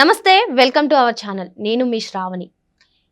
నమస్తే welcome to our channel. నేను మీ Shravani.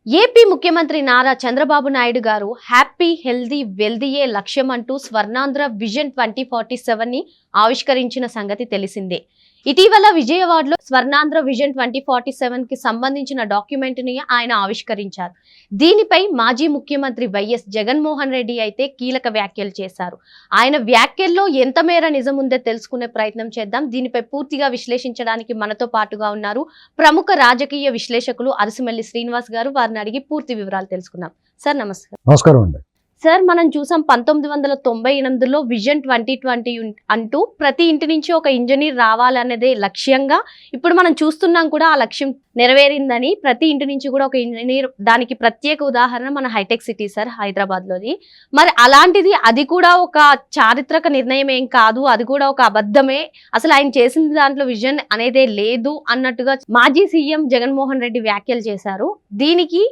AP ముఖ్యమంత్రి నారా చంద్రబాబు నాయుడు గారు హ్యాపీ హెల్దీ వెల్దీయే లక్ష్యం అంటూ స్వర్ణాంధ్ర విజన్ ట్వంటీ ఫార్టీ సెవెన్ని ఆవిష్కరించిన సంగతి తెలిసిందే. ఇటీవల విజయవాడలో స్వర్ణాంధ్ర విజన్ ట్వంటీ ఫార్టీ సెవెన్కి సంబంధించిన డాక్యుమెంట్ని ఆయన ఆవిష్కరించారు. దీనిపై మాజీ ముఖ్యమంత్రి వైఎస్ జగన్మోహన్ రెడ్డి అయితే కీలక వ్యాఖ్యలు చేశారు. ఆయన వ్యాఖ్యల్లో ఎంత మేర నిజం ఉందో తెలుసుకునే ప్రయత్నం చేద్దాం. దీనిపై పూర్తిగా విశ్లేషించడానికి మనతో పాటుగా ఉన్నారు ప్రముఖ రాజకీయ విశ్లేషకులు అరసిమల్లి శ్రీనివాస్ గారు. వారిని అడిగి పూర్తి వివరాలు తెలుసుకుందాం. సార్ నమస్కారం. నమస్కారం అండి. సార్ మనం చూసాం పంతొమ్మిది వందల తొంభై ఎనిమిదిలో విజన్ ట్వంటీ ట్వంటీ అంటూ ప్రతి ఇంటి నుంచి ఒక ఇంజనీర్ రావాలనేదే లక్ష్యంగా ఇప్పుడు మనం చూస్తున్నాం కూడా ఆ లక్ష్యం నెరవేరిందని ప్రతి ఇంటి నుంచి కూడా ఒక ఇంజనీర్ దానికి ప్రత్యేక ఉదాహరణ మన హైటెక్ సిటీ సార్ హైదరాబాద్లోని మరి అలాంటిది అది కూడా ఒక చారిత్రక నిర్ణయం ఏం కాదు అది కూడా ఒక అబద్ధమే. అసలు ఆయన చేసిన దాంట్లో విజన్ అనేదే లేదు అన్నట్టుగా మాజీ సీఎం జగన్మోహన్ రెడ్డి వ్యాఖ్యలు చేశారు. దీనికి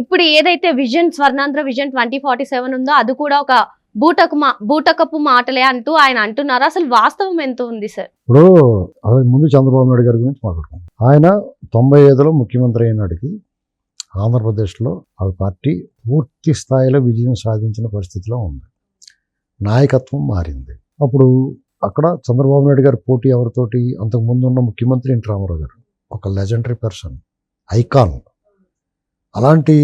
ఇప్పుడు ఏదైతే vision Swarnandhra vision twenty forty seven ఉందో అది కూడా ఒక బూటకు మా బూటకపు మాటలే అంటూ ఆయన అంటున్నారు. అసలు వాస్తవం ఎంత ఉంది సార్? ఇప్పుడు ముందు చంద్రబాబు నాయుడు గారి గురించి మాట్లాడుకుందాం. ఆయన తొంభై ఐదులో ముఖ్యమంత్రి అయినాడికి ఆంధ్రప్రదేశ్లో ఆ పార్టీ పూర్తి స్థాయిలో విజయం సాధించిన పరిస్థితిలో ఉంది. నాయకత్వం మారింది. అప్పుడు అక్కడ చంద్రబాబు నాయుడు గారి పోటీ ఎవరితోటి? అంతకుముందు ఉన్న ముఖ్యమంత్రి ఎన్టీ రామారావు గారు. ఒక లెజెండరీ పర్సన్ ఐకాన్ అలాంటి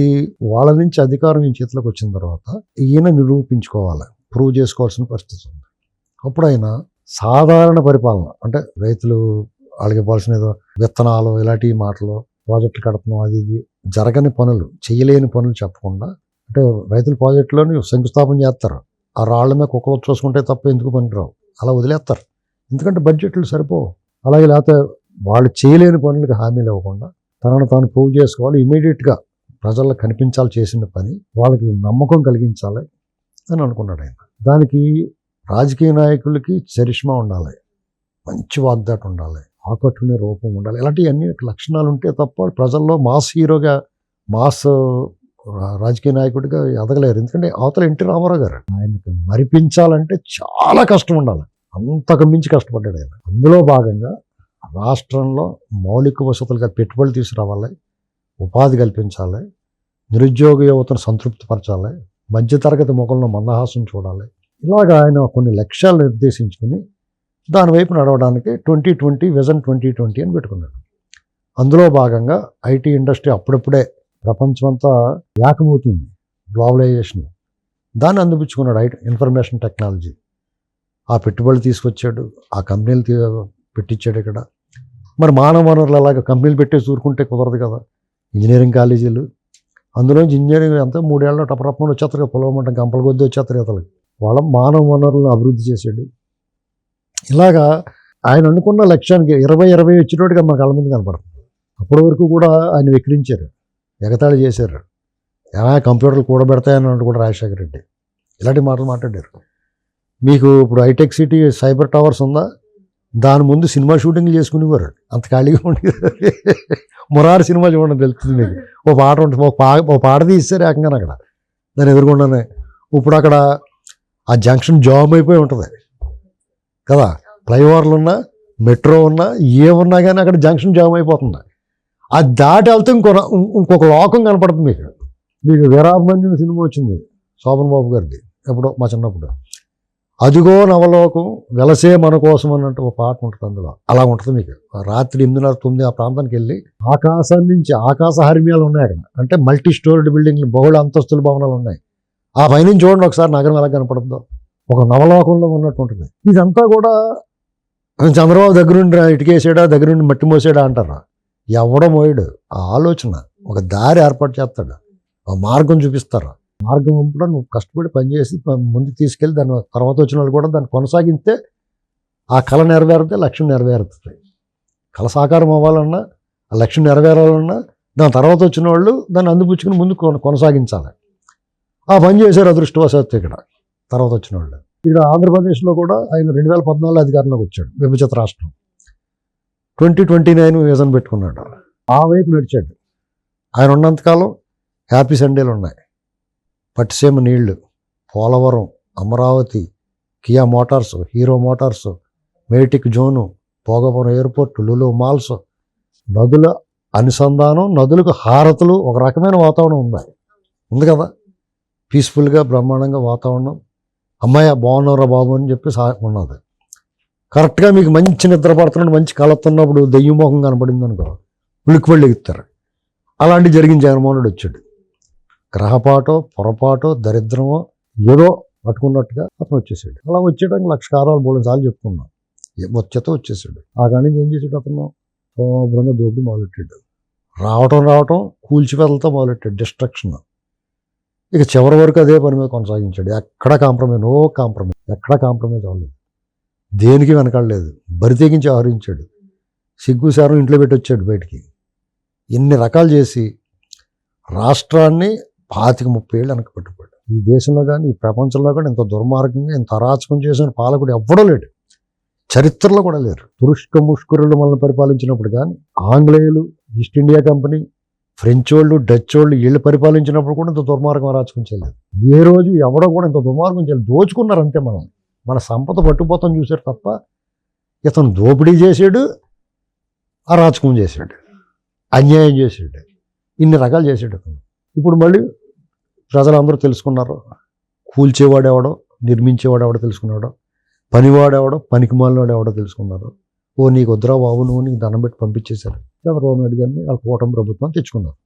వాళ్ళ నుంచి అధికారం ఈ చేతిలోకి వచ్చిన తర్వాత ఈయన నిరూపించుకోవాలి. ప్రూవ్ చేసుకోవాల్సిన పరిస్థితి ఉంది. అప్పుడు ఆయన సాధారణ పరిపాలన అంటే రైతులు వాళ్ళకి ఇవ్వాల్సిన ఏదో విత్తనాలు ఇలాంటి మాటలు ప్రాజెక్టులు కడపడం అది ఇది జరగని పనులు చేయలేని పనులు చెప్పకుండా అంటే రైతుల ప్రాజెక్టులోని శంకుస్థాపన చేస్తారు. ఆ రాళ్ళ మీద కుక్కలు చూసుకుంటే తప్ప ఎందుకు పనికిరావు? అలా వదిలేస్తారు. ఎందుకంటే బడ్జెట్లు సరిపోవు. అలాగే లేకపోతే వాళ్ళు చేయలేని పనులకు హామీలు ఇవ్వకుండా తనను తాను ప్రూవ్ చేసుకోవాలి ఇమీడియట్గా. ప్రజల్లో కనిపించాలి చేసిన పని వాళ్ళకి నమ్మకం కలిగించాలి అని అనుకున్నాడు ఆయన. దానికి రాజకీయ నాయకులకి చరిష్మా ఉండాలి మంచి వాగ్దాటి ఉండాలి ఆకట్టుకునే రూపం ఉండాలి. ఇలాంటివన్నీ లక్షణాలు ఉంటే తప్ప ప్రజల్లో మాస్ హీరోగా మాస్ రా- రాజకీయ నాయకుడిగా ఎదగలేరు. ఎందుకంటే అవతల ఎన్టీ రామారావు గారు ఆయనకి మరిపించాలంటే చాలా కష్టం ఉండాలి. అంతకు మించి కష్టపడ్డాడు ఆయన. అందులో భాగంగా రాష్ట్రంలో మౌలిక వసతులుగా పెట్టుబడులు తీసుకురావాలి ఉపాధి కల్పించాలి నిరుద్యోగ యువతను సంతృప్తిపరచాలి మధ్యతరగతి మొక్కలను మందహాసం చూడాలి. ఇలాగ ఆయన కొన్ని లక్ష్యాలు నిర్దేశించుకుని దాని వైపు నడవడానికి twenty twenty vision twenty twenty అని పెట్టుకున్నాడు. అందులో భాగంగా ఐటీ ఇండస్ట్రీ అప్పుడప్పుడే ప్రపంచమంతా యాకమవుతుంది గ్లోబలైజేషన్ దాన్ని అందిపుచ్చుకున్నాడు ఐటీ ఇన్ఫర్మేషన్ టెక్నాలజీ. ఆ పెట్టుబడులు తీసుకొచ్చాడు ఆ కంపెనీలు పెట్టించాడు ఇక్కడ. మరి మానవ వనరులు అలాగ కంపెనీలు పెట్టేసి ఊరుకుంటే కుదరదు కదా. ఇంజనీరింగ్ కాలేజీలు. అందులోంచి ఇంజనీరింగ్ అంతా మూడేళ్ళలో టపరప్పని వచ్చేస్తారు. కదా పొలవమంట గంపల కొద్దీ వచ్చేస్తారు అతను వాళ్ళ మానవ వనరులను అభివృద్ధి చేశాడు. ఇలాగా ఆయన అనుకున్న లక్ష్యానికి ఇరవై ఇరవై వచ్చినట్టుగా మన కళ్ళ ముందు కనపడుతుంది. అప్పటి వరకు కూడా ఆయన విక్రించారు ఎగతాళి చేశారు. ఏమైనా కంప్యూటర్లు కూడబెడతాయని అన్నట్టు కూడా రాజశేఖర రెడ్డి ఇలాంటి మాటలు మాట్లాడారు. మీకు ఇప్పుడు హైటెక్ సిటీ సైబర్ టవర్స్ ఉందా? దాని ముందు సినిమా షూటింగ్లు చేసుకునేవారు. అంత ఖాళీగా ఉండేది మురారి సినిమా చూడండి తెలుస్తుంది మీకు. ఓ పాట ఉంటుంది. ఒక పా ఒక పాట తీస్తే ఏకంగా అక్కడ. దాన్ని ఎదురుకుండానే ఇప్పుడు అక్కడ ఆ జంక్షన్ జామ్ అయిపోయి ఉంటుంది. కదా? ఫ్లైఓవర్లు ఉన్నా మెట్రో ఉన్నా ఏమున్నా కానీ అక్కడ జంక్షన్ జామ్ అయిపోతుంది. అది దాటి వెళ్తే ఇంకో ఇంకొక లోకం కనపడుతుంది మీకు. మీకు వీరాభిమన్యు సినిమా వచ్చింది శోభన్ బాబు గారిది ఎప్పుడో మా చిన్నప్పుడు. అదిగో నవలోకం వెలసే మన కోసం అన్నట్టు ఒక పాట ఉంటుంది అందులో. అలా ఉంటుంది మీకు. రాత్రి ఎనిమిదిన్నర తొమ్మిది ఆ ప్రాంతానికి వెళ్ళి ఆకాశం నుంచి ఆకాశ హర్మ్యాలు ఉన్నాయి అక్కడ. అంటే మల్టీ స్టోరీడ్ బిల్డింగ్లు బహుళ అంతస్తుల భవనాలు ఉన్నాయి. ఆ పైనుంచి చూడండి ఒకసారి నగరం ఎలా కనపడుతుందో. ఒక నవలోకంలో ఉన్నట్టు ఉంటుంది. ఇదంతా కూడా చంద్రబాబు దగ్గరుండి ఇటుకేసాడా దగ్గరుండి మట్టి మోసాడా అంటారా? ఎవడ మోయడు. ఆ ఆలోచన. ఒక దారి ఏర్పాటు చేస్తాడు. ఒక మార్గం చూపిస్తారు? మార్గం కూడా నువ్వు కష్టపడి పనిచేసి ముందుకు తీసుకెళ్ళి దాని తర్వాత వచ్చిన వాళ్ళు కూడా దాన్ని కొనసాగిస్తే ఆ కళ నెరవేరితే లక్ష్యం నెరవేరుతుంది. కళ సాకారం అవ్వాలన్నా ఆ లక్ష్యం నెరవేరాలన్నా దాని తర్వాత వచ్చిన వాళ్ళు దాన్ని అందిపుచ్చుకుని ముందు కొనసాగించాలి. ఆ పని చేశారు అదృష్టవశాత్తు ఇక్కడ తర్వాత వచ్చిన వాళ్ళు. ఇక్కడ ఆంధ్రప్రదేశ్లో కూడా ఆయన రెండు వేల పద్నాలుగులో అధికారంలోకి వచ్చాడు విభజిత రాష్ట్రం. ట్వంటీ ట్వంటీ నైన్ విజన్ పెట్టుకున్నాడు. ఆ వైపు నడిచాడు. ఆయన ఉన్నంతకాలం హ్యాపీ సండేలు ఉన్నాయి. పట్టిసీమ నీళ్ళు Polavaram Amaravati Kia motors Hero motors మేటిక్ zone పోగవరం ఎయిర్పోర్ట్ లులు మాల్స్ నదుల అనుసంధానం నదులకు హారతులు ఒక రకమైన వాతావరణం ఉంది. ఉంది కదా? పీస్ఫుల్గా బ్రహ్మాండంగా వాతావరణం. అమ్మాయి బాగున్నారా బాబు అని చెప్పి ఉన్నది. కరెక్ట్గా మీకు మంచి నిద్ర పడుతున్నాడు మంచి కలతున్నప్పుడు దెయ్యమోహం కనపడింది అనుకో ఉలిక్కిపళ్ళు ఎగుతారు. అలాంటి జరిగిన జగన్మోహన్ రెడ్డి వచ్చాడు. గ్రహపాటో పొరపాటో దరిద్రమో ఏదో పట్టుకున్నట్టుగా అతను వచ్చేసాడు. అలా వచ్చేయడానికి లక్ష కారాలు మూడు సార్లు చెప్పుకున్నాం వచ్చేతో వచ్చేసాడు. ఆ కానీ ఏం చేసాడు అతను? శుభ్రంగా దోపిడి మొదలెట్టాడు. రావటం రావటం కూల్చిపెదలతో మొదలెట్టాడు. డిస్ట్రక్షన్. ఇక చివరి వరకు అదే పని మీద కొనసాగించాడు. ఎక్కడ కాంప్రమైజ్ నో కాంప్రమైజ్ ఎక్కడ కాంప్రమైజ్ అవ్వలేదు. దేనికి వెనకాడలేదు. బరి తెగించి ఆహరించాడు సిగ్గు సారం ఇంట్లో పెట్టి వచ్చాడు బయటికి. ఇన్ని రకాలు చేసి రాష్ట్రాన్ని పాతిక ముప్పై ఏళ్ళు వెనక పట్టుకోడు ఈ దేశంలో కానీ ఈ ప్రపంచంలో కానీ ఇంత దుర్మార్గంగా ఇంత అరాచకం చేసిన పాలకుడు ఎవ్వడూ లేడు. చరిత్రలో కూడా లేరు. తురుష్క ముష్కరులు మనల్ని పరిపాలించినప్పుడు కానీ ఆంగ్లేయులు ఈస్ట్ ఇండియా కంపెనీ ఫ్రెంచ్ వాళ్ళు డచ్ వాళ్ళు వీళ్ళు పరిపాలించినప్పుడు కూడా ఇంత దుర్మార్గం అరాచకం చేయలేదు. ఏ రోజు ఎవడో కూడా ఇంత దుర్మార్గం చేయలేదు. దోచుకున్నారు అంతే మనం మన సంపద పట్టుపోతాం చూశారు తప్ప ఇతను దోపిడీ చేశాడు అరాచకం చేశాడు అన్యాయం చేశాడు ఇన్ని రకాలు చేశాడు అతను. ఇప్పుడు మళ్ళీ ప్రజలందరూ తెలుసుకున్నారు. కూల్చేవాడు నిర్మించేవాడెవడో నిర్మించేవాడు ఎవడో తెలుసుకున్నాడో. పనివాడు పనికి ఎవడో తెలుసుకున్నారు. ఓ నీకు వద్దురా బాబు నువ్వు నీకు దండం పెట్టి పంపించేశారు. చంద్రబాబు నాయుడు గారిని వాళ్ళ కూటమి ప్రభుత్వం తెచ్చుకున్నారు.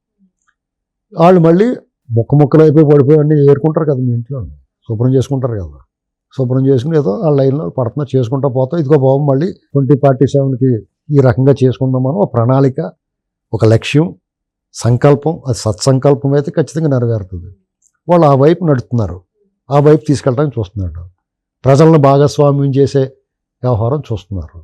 వాళ్ళు మళ్ళీ ముక్క ముక్కలు అయిపోయి పడిపోయి అన్నీ ఏరుకుంటారు కదా మీ ఇంట్లో. శుభ్రం చేసుకుంటారు కదా. శుభ్రం చేసుకుని ఏదో ఆ లైన్లో పడుతున్నా చేసుకుంటా పోతాం. ఇదిగో బాబు మళ్ళీ ట్వంటీ ఫార్టీ సెవెన్కి ఈ రకంగా చేసుకుందాం మనం ఒక ప్రణాళిక ఒక లక్ష్యం సంకల్పం అది సత్సంకల్పం అయితే ఖచ్చితంగా నెరవేరుతుంది. వాళ్ళు ఆ వైపు నడుస్తున్నారు ఆ వైపు తీసుకెళ్ళడానికి చూస్తున్నాడు ప్రజలను భాగస్వామ్యం చేసే వ్యవహారం చూస్తున్నారు.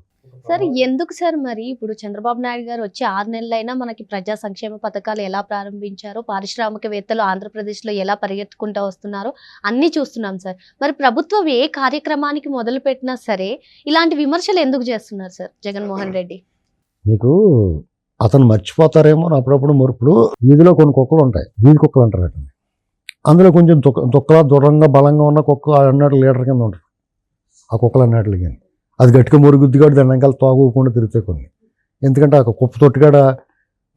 సార్ ఎందుకు సార్ మరి ఇప్పుడు చంద్రబాబు నాయుడు గారు వచ్చి ఆరు నెలలైనా మనకి ప్రజా సంక్షేమ పథకాలు ఎలా ప్రారంభించారో? పారిశ్రామికవేత్తలు ఆంధ్రప్రదేశ్లో ఎలా పరిగెత్తుకుంటూ వస్తున్నారో? అన్నీ చూస్తున్నాం సార్. మరి ప్రభుత్వం ఏ కార్యక్రమానికి మొదలు పెట్టినా సరే ఇలాంటి విమర్శలు ఎందుకు చేస్తున్నారు సార్ జగన్మోహన్ రెడ్డి? మీకు అతను మర్చిపోతారేమో అప్పుడప్పుడు మురుపులు వీధిలో కొన్ని కుక్కలు ఉంటాయి. వీధి కుక్కలు అంటారు అందులో కొంచెం తుక్క దుక్కలా దృఢంగా బలంగా ఉన్న కుక్క అన్నట్లు లీటర్ కింద ఉంటుంది. ఆ కుక్కలు అన్నట్లు కానీ. అది గట్టిగా మురుగుద్దిగాడు దాని వెనకాల తోగుకుండా తిరుగుతాయి కొన్ని. ఎందుకంటే ఆ కుప్ప తొట్టుకాడ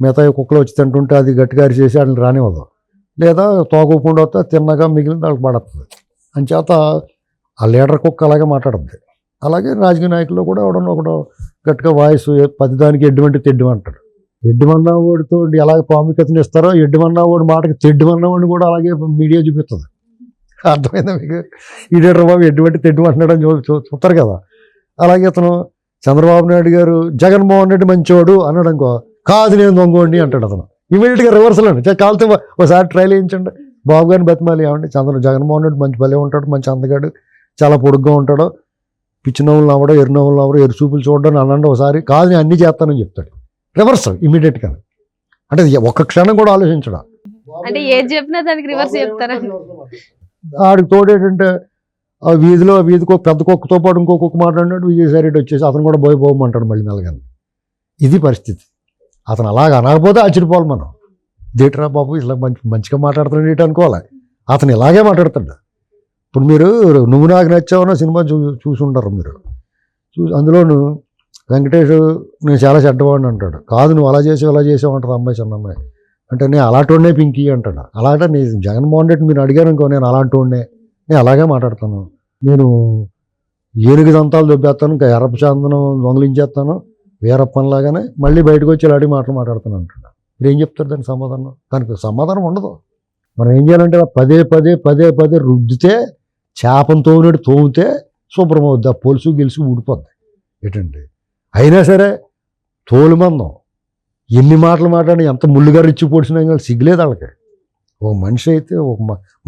మిగతా కుక్కలు వచ్చి తింటుంటే అది గట్టిగా అరిచేసి వాటిని రానివ్వదు. లేదా తోగకుండా వస్తే తిన్నగా మిగిలిన వాళ్ళకి పడుతుంది. అంచేత ఆ లీడర్ కుక్క అలాగే మాట్లాడుద్ది. అలాగే రాజకీయ నాయకుల్లో కూడా ఎవడన్నా ఒకడు గట్టిగా వాయిస్ పది దానికి ఎడ్డుమంటే తెడ్డమంటాడు. ఎడ్డుమన్నా వాడితో ఎలాగ ప్రాముఖ్యతను ఇస్తారో ఎడ్డుమన్నా వాడి మాటకి తెడ్డుమన్నా వాడిని కూడా అలాగే మీడియా చూపిస్తుంది. అర్థమైందా మీకు? ఈడేటర్ బాబు ఎడ్డుమంటే తెడ్డుమంటున్నాడు అని చూ- చూ- చూస్తారు కదా. అలాగే అతను చంద్రబాబు నాయుడు గారు జగన్మోహన్ రెడ్డి మంచివాడు అన్నాడు అనుకో కాదు నేను దొంగోండి అంటాడు అతను. ఇమీడియట్గా రివర్సల్ అండి చ- కాలితే ఒకసారి ట్రైల్ వేయించండి. బాబు గారిని బతిమాలి ఏమండి? చంద్ర జగన్మోహన్ రెడ్డి మంచి భలే ఉంటాడు మంచి అందగాడు చాలా పొడుగ్గా ఉంటాడు. పిచ్చి నవ్వులు నవ్వడం ఎరు నవ్వులు నవ్వడం చూపులు చూడడం అనండి ఒకసారి కాదు నేను అన్నీ చేస్తానని చెప్తాడు. రివర్స్ ఇమీడియట్గా అంటే ఒక్క క్షణం కూడా ఆలోచించడం? అంటే ఏది చెప్పినా దానికి రివర్స్ చెప్తారా? ఆడికి తోడేటంటే ఆ వీధిలో వీధికి పెద్ద కుక్కతో పాటు ఇంకో కుక్క మాట్లాడినాడు విజయసాయి రెడ్డి వచ్చేసి అతను కూడా పోయి పోమంటాడు మళ్ళీ మెల్లగాని. ఇది పరిస్థితి. అతను అలాగ అనకపోతే ఆశ్చర్యపోవాలి మనం. దేటరా బాబు ఇలా మంచి మంచిగా మాట్లాడుతున్నాడు ఏంటి అనుకోవాలి? అతను ఇలాగే మాట్లాడతాడు ఇప్పుడు మీరు నువ్వు నాకు నచ్చావన్న సినిమా చూ చూసి ఉంటారు మీరు. చూసి అందులోను వెంకటేష్ నేను చాలా చెడ్డవాడిని అంటాడు. కాదు నువ్వు అలా చేసావు అలా చేసావు అంటారు అమ్మాయి చిన్న అమ్మాయి అంటే నేను అలాంటి పింకీ అంటాడు. అలాంటి నేను జగన్మోహన్ రెడ్డి మీరు అడిగారు అనుకో నేను అలాంటి నేను అలాగే మాట్లాడతాను. నేను ఏనుగు దంతాలు దొబ్బేస్తాను ఇంకా ఎర్రప చందనం దొంగలించేస్తాను వీరప్పనిలాగానే మళ్ళీ బయటకు వచ్చి ఇలాంటి మాటలు మాట్లాడతాను అంటాడు. మీరు ఏం చెప్తారు దానికి సమాధానం? దానికి సమాధానం ఉండదు. మనం ఏం చేయాలంటే పదే పదే పదే పదే రుద్దితే చేపను తోమినట్టు తోమితే శుభ్రం అవుద్ది ఆ పొలుసు గెలుసు ఊడిపోద్ది. ఏంటండి? అయినా సరే తోలుమందం ఎన్ని మాటలు మాట్లాడి ఎంత ముళ్ళుగా రిచ్చి పొడిచినా కానీ సిగ్గులేదు వాళ్ళకి. ఓ మనిషి అయితే ఒక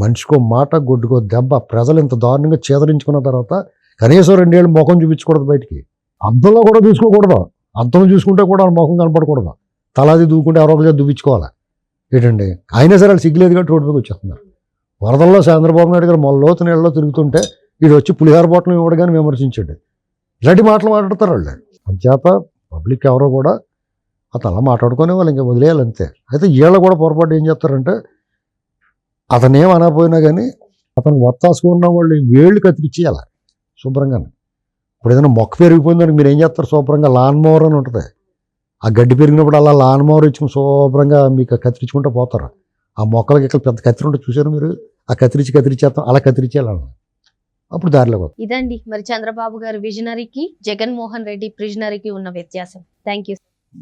మనిషికో మాట గొడ్డుకో దెబ్బ ప్రజలు ఇంత దారుణంగా చేదరించుకున్న తర్వాత కనీసం రెండేళ్ళు ముఖం చూపించకూడదు బయటికి. అద్దంలో కూడా చూసుకోకూడదు. అద్దం చూసుకుంటే కూడా వాళ్ళ ముఖం కనపడకూడదు. తలాది దూకుంటే ఎవరో ఒకసారి దూపించుకోవాలి ఏంటండి? అయినా సరే వాళ్ళు సిగ్గులేదు కాబట్టి రోడ్డు మీద వచ్చేస్తున్నారు. వరదల్లో చంద్రబాబు నాయుడు గారు మొల్లోతు నీళ్ళలో తిరుగుతుంటే వీడు వచ్చి పులిహార ఇవ్వడం ఇవ్వడగానే విమర్శించాడు. ఇలాంటి మాటలు మాట్లాడతారు వాళ్ళు. అంచేత పబ్లిక్ ఎవరో కూడా అతను అలా మాట్లాడుకునే వాళ్ళు ఇంకా వదిలేయాలి అంతే. అయితే వీళ్ళు కూడా పొరపాటు ఏం చేస్తారంటే అతనేం అనకపోయినా కానీ అతను ఒత్తాసుకున్న వాళ్ళు వేళ్ళు కత్తిరించేయాలి శుభ్రంగా ఇప్పుడు ఏదైనా మొక్క పెరిగిపోయిందని మీరు ఏం చేస్తారు? శుభ్రంగా లాన్ మోవర్ అని ఉంటుంది. ఆ గడ్డి పెరిగినప్పుడు అలా లాన్ మోవర్ ఇచ్చుకుని శుభ్రంగా మీకు కత్తిరించుకుంటూ పోతారు. ఆ మొక్కలకి ఇక్కడ పెద్ద కత్తిరి ఉంటే చూసారు మీరు? ఆ కత్తిరించి కత్తిరించేస్తాం అలా కత్తిరించేయాలి అప్పుడు దారిలో ఇదండి మరి చంద్రబాబు గారు విజనరీకి జగన్మోహన్ రెడ్డి ప్రిజనరీకి ఉన్న వ్యత్యాసం. Thank you